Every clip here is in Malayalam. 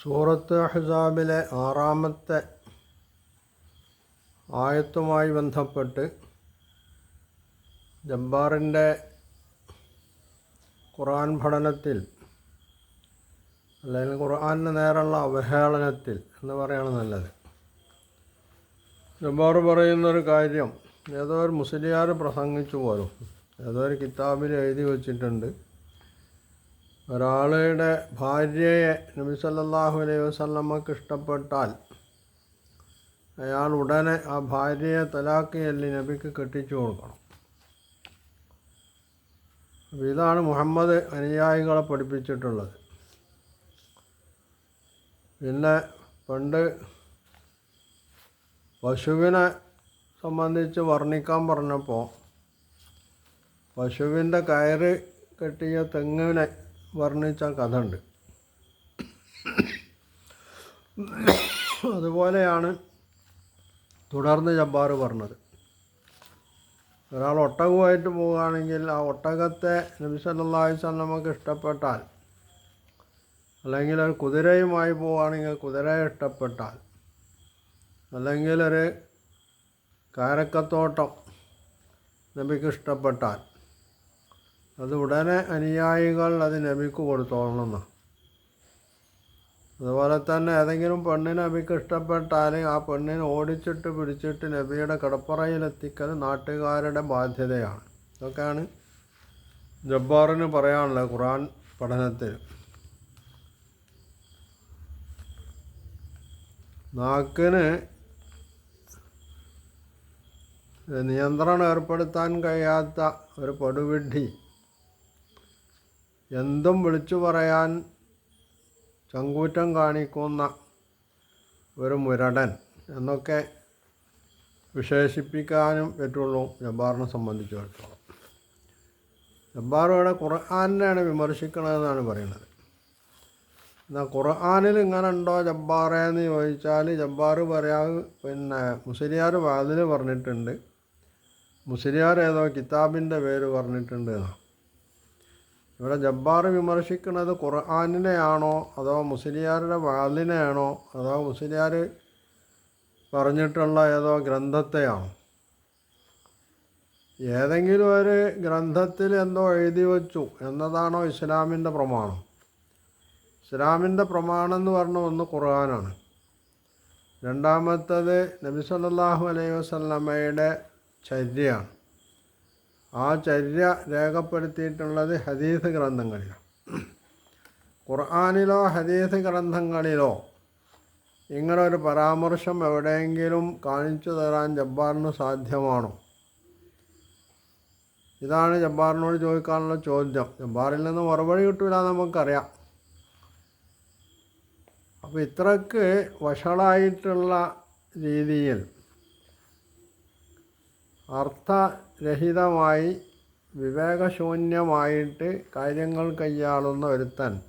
സൂറത്ത് അഹ്സാബിലെ ആറാമത്തെ ആയത്തുമായി ബന്ധപ്പെട്ട് ജബ്ബാറിന്റെ ഖുർആൻ പഠനത്തിൽ അല്ലെങ്കിൽ ഖുർആാന് നേരുള്ള അവഹേളനത്തിൽ എന്ന് പറയുകയാണ് നല്ലത്. ജബ്ബാർ പറയുന്നൊരു കാര്യം ഏതോ ഒരു മുസ്ലിയാർ പ്രസംഗിച്ചു പോലും ഏതോ ഒരു കിതാബിൽ എഴുതി വച്ചിട്ടുണ്ട്. ഒരാളുടെ ഭാര്യയെ നബി സല്ലല്ലാഹു അലൈഹി വസല്ലമക്ക് ഇഷ്ടപ്പെട്ടാൽ അയാൾ ഉടനെ ആ ഭാര്യയെ തലാക്ക് ചൊല്ലി നബിക്ക് കെട്ടിച്ചു കൊടുക്കണം. അപ്പോൾ ഇതാണ് മുഹമ്മദ് അനുയായികളെ പഠിപ്പിച്ചിട്ടുള്ളത്. പിന്നെ പണ്ട് പശുവിനെ സംബന്ധിച്ച് വർണിക്കാൻ പറഞ്ഞപ്പോൾ പശുവിന്റെ കയറ് കെട്ടിയ തെങ്ങിനെ വർണിച്ച കഥ ഉണ്ട് അതുപോലെയാണ് തുടർന്ന് ജബ്ബാർ പറഞ്ഞത്. ഒരാൾ ഒട്ടകവുമായിട്ട് പോവുകയാണെങ്കിൽ ആ ഒട്ടകത്തെ നബി സല്ലല്ലാഹു അലൈഹി ഇഷ്ടപ്പെട്ടാൽ അല്ലെങ്കിൽ ഒരു കുതിരയുമായി പോവുകയാണെങ്കിൽ കുതിരയെ ഇഷ്ടപ്പെട്ടാൽ അല്ലെങ്കിൽ ഒരു കാരക്കത്തോട്ടം നബിക്ക് ഇഷ്ടപ്പെട്ടാൽ അത് ഉടനെ അനുയായികൾ അത് നബിക്ക് കൊടുത്തോളണം. അതുപോലെ തന്നെ ഏതെങ്കിലും പെണ്ണിനെ നബിക്ക് ഇഷ്ടപ്പെട്ടാൽ ആ പെണ്ണിനെ ഓടിച്ചിട്ട് പിടിച്ചിട്ട് നബിയുടെ കിടപ്പറയിലെത്തിക്കൽ നാട്ടുകാരുടെ ബാധ്യതയാണ്. ഇതൊക്കെയാണ് ജബ്ബാറിന് പറയാനുള്ളത് ഖുറാൻ പഠനത്തിൽ. നാക്കിന് നിയന്ത്രണം ഏർപ്പെടുത്താൻ കഴിയാത്ത ഒരു പടുവിഡ്ഢി എന്തും വിളിച്ചു പറയാൻ ചങ്കൂറ്റം കാണിക്കുന്ന ഒരു മുരടൻ എന്നൊക്കെ വിശേഷിപ്പിക്കാനും പറ്റുള്ളൂ ജബ്ബാറിനെ സംബന്ധിച്ചിടത്തോളം. ജബ്ബാർ ഖുർആാനിനെയാണ് വിമർശിക്കണതെന്നാണ് പറയുന്നത്. എന്നാൽ ഖുർആാനിൽ ഇങ്ങനെ ഉണ്ടോ ജബ്ബാറേ എന്ന് ചോദിച്ചാൽ ജബ്ബാർ പറയാ പിന്നെ മുസ്ലിയാർ വാതിൽ പറഞ്ഞിട്ടുണ്ട്. മുസ്ലിയാർ ഏതോ കിതാബിന്റെ പേര് പറഞ്ഞിട്ടുണ്ട് എന്നാണ്. ഇവിടെ ജബ്ബാർ വിമർശിക്കുന്നത് ഖുർആാനിനെയാണോ അതോ മുസ്ലിയാരുടെ വാലിനെയാണോ അതോ മുസ്ലിയാർ പറഞ്ഞിട്ടുള്ള ഏതോ ഗ്രന്ഥത്തെയാണോ? ഏതെങ്കിലും ഒരു ഗ്രന്ഥത്തിൽ എന്തോ എഴുതി വച്ചു എന്നതാണോ ഇസ്ലാമിന്റെ പ്രമാണം. ഇസ്ലാമിന്റെ പ്രമാണം എന്ന് പറഞ്ഞ ഒന്ന് ഖുർആനാണ്. രണ്ടാമത്തത് നബി സല്ലല്ലാഹു അലൈഹി വസല്ലമയുടെ ചര്യയാണ്. ആ ചര്യ രേഖപ്പെടുത്തിയിട്ടുള്ളത് ഹദീസ് ഗ്രന്ഥങ്ങളിലാണ് ഖുർആാനിലോ ഹദീസ് ഗ്രന്ഥങ്ങളിലോ ഇങ്ങനൊരു പരാമർശം എവിടെയെങ്കിലും കാണിച്ചു തരാൻ ജബ്ബാറിന് സാധ്യമാണോ? ഇതാണ് ജബ്ബാറിനോട് ചോദിക്കാനുള്ള ചോദ്യം. ജബ്ബാറിൽ നിന്ന് മറുപടി കിട്ടൂല നമുക്കറിയാം. അപ്പോൾ ഇത്രക്ക് വഷളായിട്ടുള്ള രീതിയിൽ അർത്ഥരഹിതമായി വിവേകശൂന്യമായിട്ട് കാര്യങ്ങൾ കൈയാളുന്ന ഒരുത്തൻ.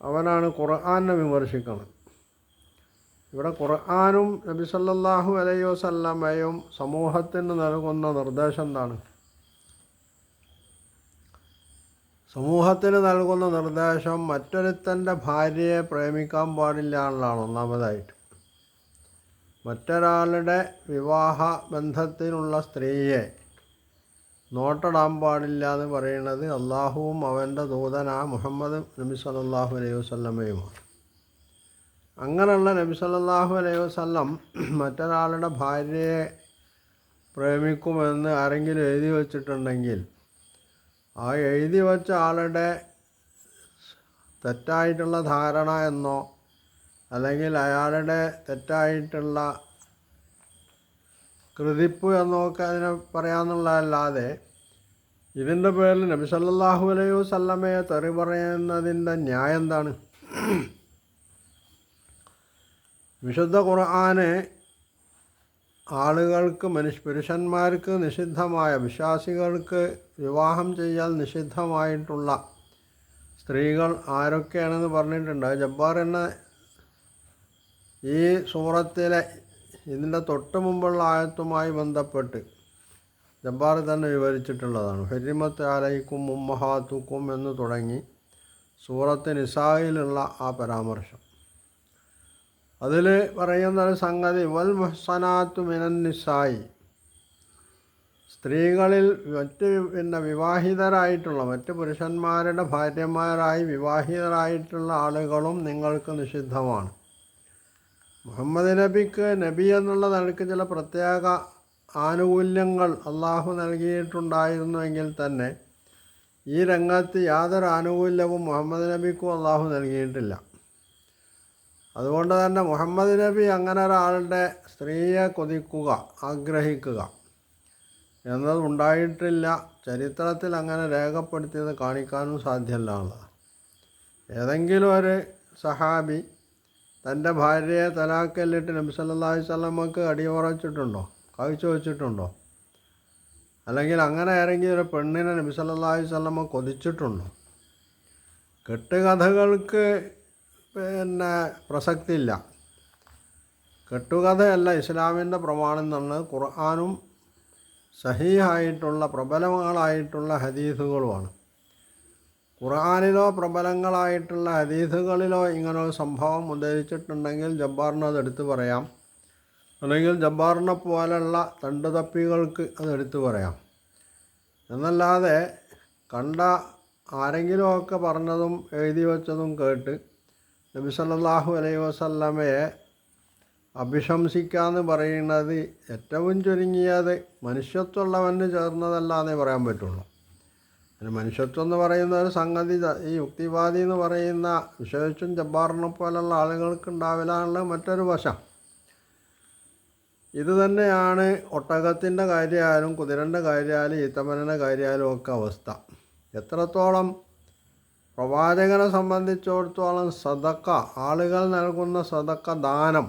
അവനാണ് ഖുർആാനെ വിമർശിക്കുന്നത് ഇവിടെ ഖുർആാനും നബി സല്ലല്ലാഹു അലൈഹി വസല്ലമയും സമൂഹത്തിന് നൽകുന്ന നിർദ്ദേശം എന്താണ്? സമൂഹത്തിന് നൽകുന്ന നിർദ്ദേശം മറ്റൊരുത്തന്റെ ഭാര്യയെ പ്രേമിക്കാൻ പാടില്ല എന്നുള്ളതാണ്. ഒന്നാമതായിട്ട് മറ്റൊരാളുടെ വിവാഹ ബന്ധത്തിനുള്ള സ്ത്രീയെ നോട്ടടാൻ പാടില്ല എന്ന് പറയുന്നത് അള്ളാഹുവും അവന്റെ ദൂതനാ മുഹമ്മദ് നബി സല്ലല്ലാഹു അലൈഹി വസ്ലമയുമാണ് അങ്ങനെയുള്ള നബി സല്ലല്ലാഹു അലൈഹി വസ്ലം മറ്റൊരാളുടെ ഭാര്യയെ പ്രേമിക്കുമെന്ന് ആരെങ്കിലും എഴുതി വച്ചിട്ടുണ്ടെങ്കിൽ ആ എഴുതി വച്ച ആളുടെ തെറ്റായിട്ടുള്ള ധാരണ എന്നോ അല്ലെങ്കിൽ അയാളുടെ തെറ്റായിട്ടുള്ള കൃതിപ്പ് എന്നൊക്കെ അതിനെ പറയാമെന്നുള്ളതല്ലാതെ ഇതിന്റെ പേരിൽ നബി സല്ലാഹു അലൈഹി വസല്ലമയെ തെറി പറയുന്നതിന്റെ ന്യായം എന്താണ്? വിശുദ്ധ ഖുർആന് ആളുകൾക്ക് മനുഷ്യ പുരുഷന്മാർക്ക് നിഷിദ്ധമായ വിശ്വാസികൾക്ക് വിവാഹം ചെയ്യാൻ നിഷിദ്ധമായിട്ടുള്ള സ്ത്രീകൾ ആരൊക്കെയാണെന്ന് പറഞ്ഞിട്ടുണ്ട്? ജബ്ബാർ എന്ന ഈ സൂറത്തിലെ ഇതിന്റെ തൊട്ട് മുമ്പുള്ള ആയത്തുമായി ബന്ധപ്പെട്ട് ജബ്ബാർ തന്നെ വിവരിച്ചിട്ടുള്ളതാണ്. ഹരിമത്ത് അലൈക്കും ഉമ്മഹാത്തുക്കും എന്ന് തുടങ്ങി സൂറത്ത് നിസായിലുള്ള ആ പരാമർശം. അതിൽ പറയുന്നൊരു സംഗതി വൽ മുഹ്സനാത്തു മിനൻ നിസായി. സ്ത്രീകളിൽ മറ്റ് പിന്നെ വിവാഹിതരായിട്ടുള്ള മറ്റ് പുരുഷന്മാരുടെ ഭാര്യമാരായി വിവാഹിതരായിട്ടുള്ള ആളുകളും നിങ്ങൾക്ക് നിഷിദ്ധമാണ്. മുഹമ്മദ് നബിക്ക് നബി എന്നുള്ള നിലയ്ക്ക് ചില പ്രത്യേക ആനുകൂല്യങ്ങൾ അള്ളാഹു നൽകിയിട്ടുണ്ടായിരുന്നുവെങ്കിൽ തന്നെ ഈ രംഗത്ത് യാതൊരു ആനുകൂല്യവും മുഹമ്മദ് നബിക്കും അള്ളാഹു നൽകിയിട്ടില്ല. അതുകൊണ്ട് തന്നെ മുഹമ്മദ് നബി അങ്ങനെ ഒരാളുടെ സ്ത്രീയെ കൊതിക്കുക ആഗ്രഹിക്കുക എന്നത് ഉണ്ടായിട്ടില്ല. ചരിത്രത്തിൽ അങ്ങനെ രേഖപ്പെടുത്തിയത് കാണിക്കാനും സാധ്യമല്ല ഏതെങ്കിലും ഒരു സഹാബി തന്റെ ഭാര്യയെ തലാക്കല്ലിട്ട് നബി സല്ലല്ലാഹു അലൈഹി വസല്ലമക്ക് അടിയുറച്ചിട്ടുണ്ടോ? കാഴ്ച വെച്ചിട്ടുണ്ടോ അല്ലെങ്കിൽ അങ്ങനെ ഇറങ്ങിയ ഒരു പെണ്ണിനെ നബി സല്ലല്ലാഹു അലൈഹി വസല്ലമ കൊതിച്ചിട്ടുണ്ടോ? കെട്ടുകഥകൾക്ക് പിന്നെ പ്രസക്തിയില്ല. കെട്ടുകഥയല്ല ഇസ്ലാമിന്റെ പ്രമാണം തന്നെ ഖുർആാനും സഹീഹായിട്ടുള്ള പ്രബലങ്ങളായിട്ടുള്ള ഹദീസുകളുമാണ്. ഖുർആാനിലോ പ്രബലങ്ങളായിട്ടുള്ള ഹദീസുകളിലോ ഇങ്ങനൊരു സംഭവം ഉദ്ധരിച്ചിട്ടുണ്ടെങ്കിൽ ജബ്ബാറിന് അതെടുത്ത് പറയാം. അല്ലെങ്കിൽ ജബ്ബാറിനെ പോലെയുള്ള തണ്ടുതപ്പികൾക്ക് അത് എടുത്തു പറയാം. എന്നല്ലാതെ കണ്ട ആരെങ്കിലുമൊക്കെ പറഞ്ഞതും എഴുതി വച്ചതും കേട്ട് നബി സല്ലല്ലാഹു അലൈഹി വസല്ലമയെ അഭിശംസിക്കാന്ന് പറയുന്നത് ഏറ്റവും ചുരുങ്ങിയത് മനുഷ്യത്വമുള്ളവന് ചേർന്നതല്ലാന്നേ പറയാൻ പറ്റുള്ളൂ. അതിന് മനുഷ്യത്വം എന്ന് പറയുന്ന ഒരു സംഗതി ഈ യുക്തിവാദി എന്ന് പറയുന്ന വിശേഷിച്ചും ജബ്ബാറിനെ പോലുള്ള ആളുകൾക്ക് ഉണ്ടാവില്ലാനുള്ള മറ്റൊരു വശം. ഇത് തന്നെയാണ് ഒട്ടകത്തിന്റെ കാര്യമായാലും കുതിരന്റെ കാര്യമായാലും ഈത്തമനന്റെ കാര്യമായാലും ഒക്കെ അവസ്ഥ. എത്രത്തോളം പ്രവാചകനെ സംബന്ധിച്ചിടത്തോളം സദക്ക ആളുകൾ നൽകുന്ന സദക്ക ദാനം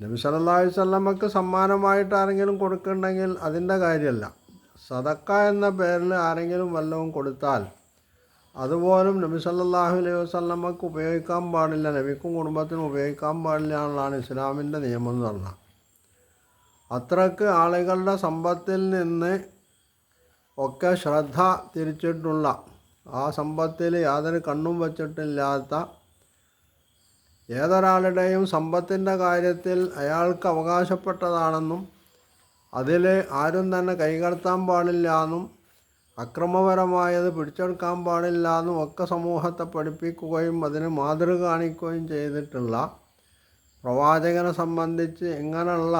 നബി സല്ലല്ലാഹു അലൈഹി വസല്ലമക്ക് സമ്മാനമായിട്ട് ആരെങ്കിലും കൊടുക്കുന്നുണ്ടെങ്കിൽ അതിന്റെ കാര്യമല്ല. സദക്ക എന്ന പേരിൽ ആരെങ്കിലും വല്ലതും കൊടുത്താൽ അതുപോലും നബി സല്ലാഹു അലൈഹി വസ്ലമ്മക്ക് ഉപയോഗിക്കാൻ പാടില്ല. നബിക്കും കുടുംബത്തിനും ഉപയോഗിക്കാൻ പാടില്ല എന്നുള്ളതാണ് ഇസ്ലാമിന്റെ നിയമം എന്ന് പറഞ്ഞാൽ. അത്രയ്ക്ക് ആളുകളുടെ സമ്പത്തിൽ നിന്ന് ഒക്കെ ശ്രദ്ധ തിരിച്ചിട്ടുള്ള ആ സമ്പത്തിൽ യാതൊരു കണ്ണും വച്ചിട്ടില്ലാത്ത ഏതൊരാളുടെയും സമ്പത്തിന്റെ കാര്യത്തിൽ അയാൾക്ക് അവകാശപ്പെട്ടതാണെന്നും അതിൽ ആരും തന്നെ കൈകടത്താൻ പാടില്ല എന്നും അക്രമപരമായത് പിടിച്ചെടുക്കാൻ പാടില്ല എന്നും ഒക്കെ സമൂഹത്തെ പഠിപ്പിക്കുകയും അതിന് മാതൃക കാണിക്കുകയും ചെയ്തിട്ടുള്ള പ്രവാചകനെ സംബന്ധിച്ച് ഇങ്ങനെയുള്ള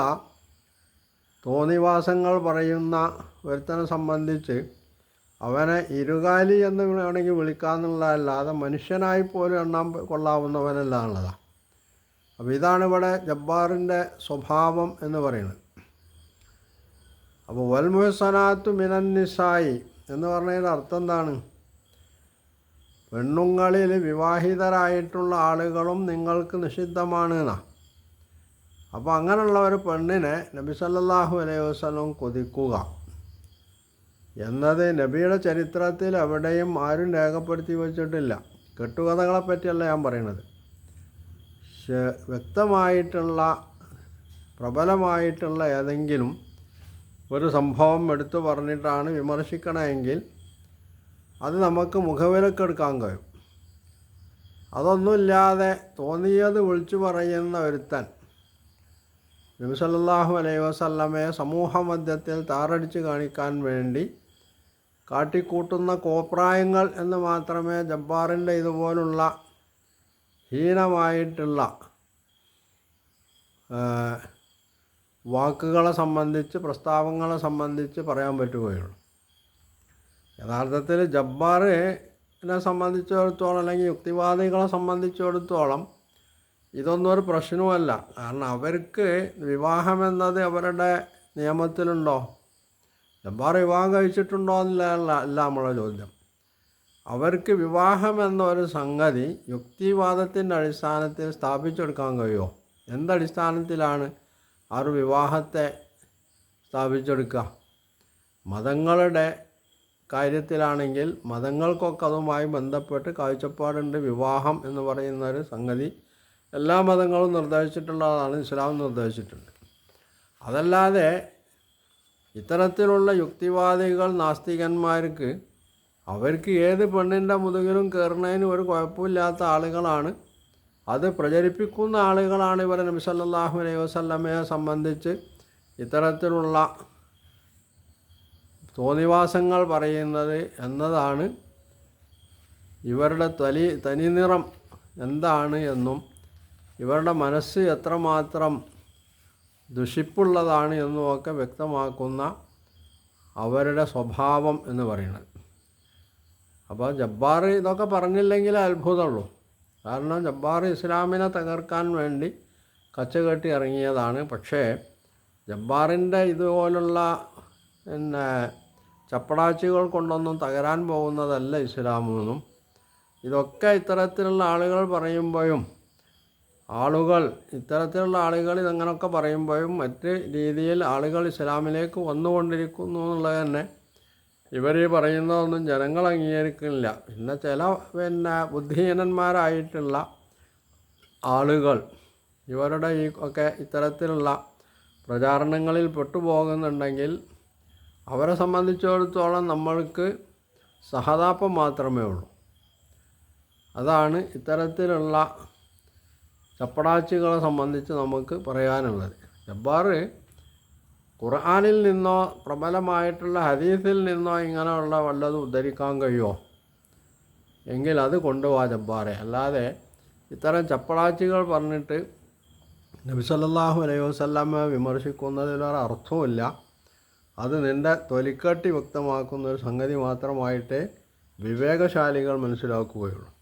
തോന്നിവാസങ്ങൾ പറയുന്ന ഒരുത്തനെ സംബന്ധിച്ച് അവനെ ഇരുകാലി എന്ന് വേണമെങ്കിൽ വിളിക്കാമെന്നുള്ളതല്ലാതെ മനുഷ്യനായി പോലും എണ്ണാൻ കൊള്ളാവുന്നവനല്ല എന്നുള്ളതാണ് അപ്പോൾ ഇതാണ് ഇവിടെ ജബ്ബാറിന്റെ സ്വഭാവം എന്ന് പറയുന്നത്. അപ്പോൾ വൽമുഹസനാത്തു മിനന്നിസായി എന്ന് പറഞ്ഞതിന്റെ അർത്ഥം എന്താണ്? പെണ്ണുങ്ങളിൽ വിവാഹിതരായിട്ടുള്ള ആളുകളും നിങ്ങൾക്ക് നിഷിദ്ധമാണ് എന്നാ. അപ്പോൾ അങ്ങനെയുള്ള ഒരു പെണ്ണിനെ നബി സല്ലാഹു അലൈഹി വസല്ലം കൊതിക്കുക. എന്നത് നബിയുടെ ചരിത്രത്തിൽ എവിടെയും ആരും രേഖപ്പെടുത്തി വച്ചിട്ടില്ല. കെട്ടുകഥകളെ പറ്റിയല്ല ഞാൻ പറയുന്നത്. വ്യക്തമായിട്ടുള്ള പ്രബലമായിട്ടുള്ള ഏതെങ്കിലും ഒരു സംഭവം എടുത്തു പറഞ്ഞിട്ടാണ് വിമർശിക്കണമെങ്കിൽ അത് നമുക്ക് മുഖവിലക്കെടുക്കാൻ കഴിയും. അതൊന്നുമില്ലാതെ തോന്നിയത് വിളിച്ചു പറയുന്ന ഒരുത്തൻ നബി സല്ലല്ലാഹു അലൈഹി വസല്ലമയെ സമൂഹ മധ്യത്തിൽ താറടിച്ച് കാണിക്കാൻ വേണ്ടി കാട്ടിക്കൂട്ടുന്ന കോപ്രായങ്ങൾ എന്ന് മാത്രമേ ജബ്ബാറിന്റെ ഇതുപോലുള്ള ഹീനമായിട്ടുള്ള വാക്കുകളെ സംബന്ധിച്ച് പ്രസ്താവങ്ങളെ സംബന്ധിച്ച് പറയാൻ പറ്റുകയുള്ളൂ. യഥാർത്ഥത്തിൽ ജബ്ബാറിനെ സംബന്ധിച്ചിടത്തോളം അല്ലെങ്കിൽ യുക്തിവാദികളെ സംബന്ധിച്ചിടത്തോളം ഇതൊന്നും ഒരു പ്രശ്നവുമല്ല. കാരണം അവർക്ക് വിവാഹമെന്നത് അവരുടെ നിയമത്തിലുണ്ടോ? ജബ്ബാർ വിവാഹം കഴിച്ചിട്ടുണ്ടോ എന്നല്ല അല്ല നമ്മളെ ചോദ്യം. അവർക്ക് വിവാഹം എന്ന ഒരു സംഗതി യുക്തിവാദത്തിന്റെ അടിസ്ഥാനത്തിൽ സ്ഥാപിച്ചെടുക്കാൻ കഴിയുമോ? എന്തടിസ്ഥാനത്തിലാണ് ഒരു വിവാഹത്തെ സ്ഥാപിച്ചെടുക്കുക. മതങ്ങളുടെ കാര്യത്തിലാണെങ്കിൽ മതങ്ങൾക്കൊക്കെ അതുമായി ബന്ധപ്പെട്ട് കാഴ്ചപ്പാടുണ്ട്. വിവാഹം എന്ന് പറയുന്ന ഒരു സംഗതി എല്ലാ മതങ്ങളും നിർദ്ദേശിച്ചിട്ടുള്ളതാണ്. ഇസ്ലാം നിർദ്ദേശിച്ചിട്ടുണ്ട്. അതല്ലാതെ ഇത്തരത്തിലുള്ള യുക്തിവാദികൾ നാസ്തികന്മാർക്ക് അവർക്ക് ഏത് പെണ്ണിന്റെ മുതുകിലും കയറുന്നതിന് ഒരു കുഴപ്പമില്ലാത്ത ആളുകളാണ്. അത് പ്രചരിപ്പിക്കുന്ന ആളുകളാണ് ഇവർ നബി സല്ലല്ലാഹു അലൈഹി വസല്ലമയെ സംബന്ധിച്ച് ഇത്തരത്തിലുള്ള തോന്നിവാസങ്ങൾ പറയുന്നത് എന്നതാണ്. ഇവരുടെ തനി തനിനിറം എന്താണ് എന്നും ഇവരുടെ മനസ്സ് എത്രമാത്രം ദുഷിപ്പുള്ളതാണ് എന്നുമൊക്കെ വ്യക്തമാക്കുന്ന അവരുടെ സ്വഭാവം എന്ന് പറയുന്നത്. അപ്പോൾ ജബ്ബാർ ഇതൊക്കെ പറഞ്ഞില്ലെങ്കിൽ അത്ഭുതമുള്ളൂ. കാരണം ജബ്ബാർ ഇസ്ലാമിനെ തകർക്കാൻ വേണ്ടി കച്ചകെട്ടി ഇറങ്ങിയതാണ്. പക്ഷേ ജബ്ബാറിന്റെ ഇതുപോലുള്ള പിന്നെ ചപ്പടാച്ചികൾ കൊണ്ടൊന്നും തകരാൻ പോകുന്നതല്ല ഇസ്ലാമെന്നും ഇതൊക്കെ ഇത്തരത്തിലുള്ള ആളുകൾ പറയുമ്പോഴും ആളുകൾ ഇത്തരത്തിലുള്ള ആളുകൾ ഇതങ്ങനെയൊക്കെ പറയുമ്പോഴും മറ്റ് രീതിയിൽ ആളുകൾ ഇസ്ലാമിലേക്ക് വന്നുകൊണ്ടിരിക്കുന്നു എന്നുള്ളത് തന്നെ ഇവർ ഈ പറയുന്നതൊന്നും ജനങ്ങൾ അംഗീകരിക്കുന്നില്ല. പിന്നെ ചില പിന്നെ ബുദ്ധിഹീനന്മാരായിട്ടുള്ള ആളുകൾ ഇവരുടെ ഈ ഒക്കെ ഇത്തരത്തിലുള്ള പ്രചാരണങ്ങളിൽ പെട്ടുപോകുന്നുണ്ടെങ്കിൽ അവരെ സംബന്ധിച്ചിടത്തോളം നമ്മൾക്ക് സഹതാപം മാത്രമേ ഉള്ളൂ. അതാണ് ഇത്തരത്തിലുള്ള ചപ്പടാച്ചികളെ സംബന്ധിച്ച് നമുക്ക് പറയാനുള്ളത്. ജബ്ബാർ ഖുർആാനിൽ നിന്നോ പ്രബലമായിട്ടുള്ള ഹദീസിൽ നിന്നോ ഇങ്ങനെയുള്ള വല്ലതും ഉദ്ധരിക്കാൻ കഴിയുമോ? എങ്കിൽ അത് കൊണ്ടുപോവാ ജബ്ബാറെ. അല്ലാതെ ഇത്തരം ചപ്പളാച്ചികൾ പറഞ്ഞിട്ട് നബി സല്ലല്ലാഹു അലൈഹി വസല്ലമ വിമർശിക്കുന്നതിലൊരു അർത്ഥവുമില്ല. അത് നിന്റെ തൊലിക്കട്ടി വ്യക്തമാക്കുന്ന ഒരു സംഗതി മാത്രമായിട്ടേ വിവേകശാലികൾ മനസ്സിലാക്കുകയുള്ളൂ.